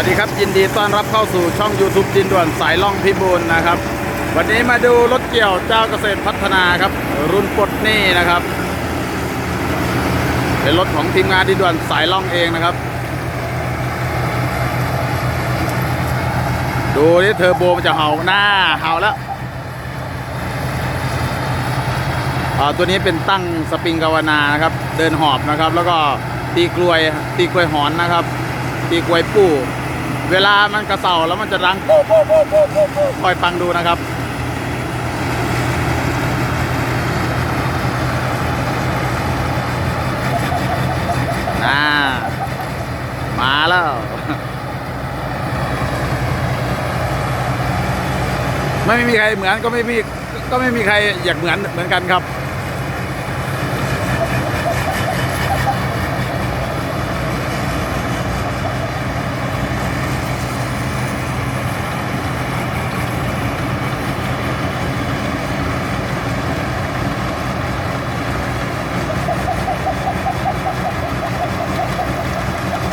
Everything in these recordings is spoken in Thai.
วัสดีครับยินดีต้อนรับเข้าสู่ช่อง YouTube จินด่วนสายล่องพิบูลนะครับ วันนี้มาดูรถเกี่ยวเจ้าเกษตรพัฒนาครับ รุ่นปลดหนี้นะครับ เป็นรถของทีมงานดินด่วนสายล่องเองนะครับ ดูนี่เทอร์โบมันจะเห่าหน้าเห่าแล้วตัวนี้เป็นตั้งสปริงกาวนานะครับ เดินหอบนะครับ แล้วก็ตีกลวยตีกลวยหอนนะครับตีกลวยปู้ เวลามันกระเสาแล้วมันจะดังโป๊ะโป๊ะโป๊ะโป๊ะโป๊ะโป๊ะคอยฟังดูนะครับอ่ามาแล้วไม่มีใครเหมือนก็ไม่มีก็ไม่มีใครอยากเหมือนเหมือนกันครับ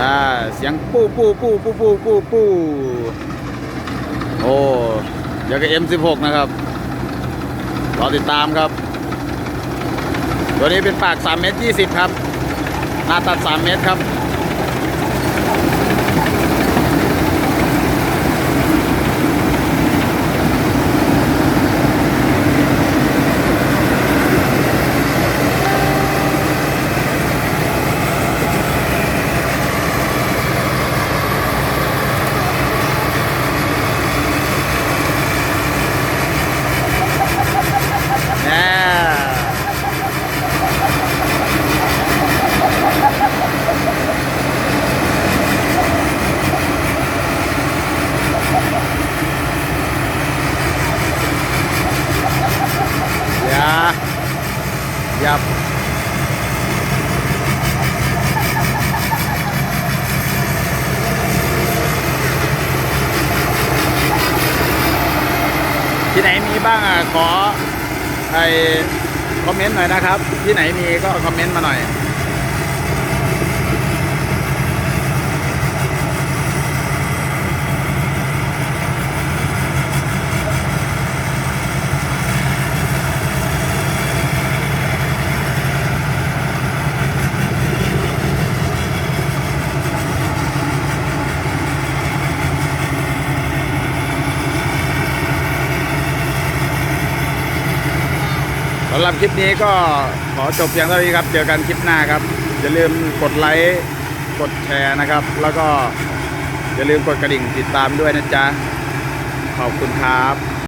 อ่าเสียงปู้ปู้ปู้ปู้ปู้ปู้ปู้โอ้เดี๋ยวก็ M16 นะครับรอติดตามครับ ตัวนี้เป็นปาก 3 เมตร 20 ครับ หน้าตัด 3 เมตรครับ ยับที่ไหนมีบ้างอะขอไอคอมเมนต์หน่อยนะครับ ที่ไหนมีก็คอมเมนต์มาหน่อยำหรับคลิปนี้ก็ขอจบเพียงเท่านี้ครับ เจอกันคลิปหน้าครับ อย่าลืมกดไลค์กดแชร์นะครับ แล้วก็อย่าลืมกดกระดิ่งติดตามด้วยนะจ๊ะ ขอบคุณครับ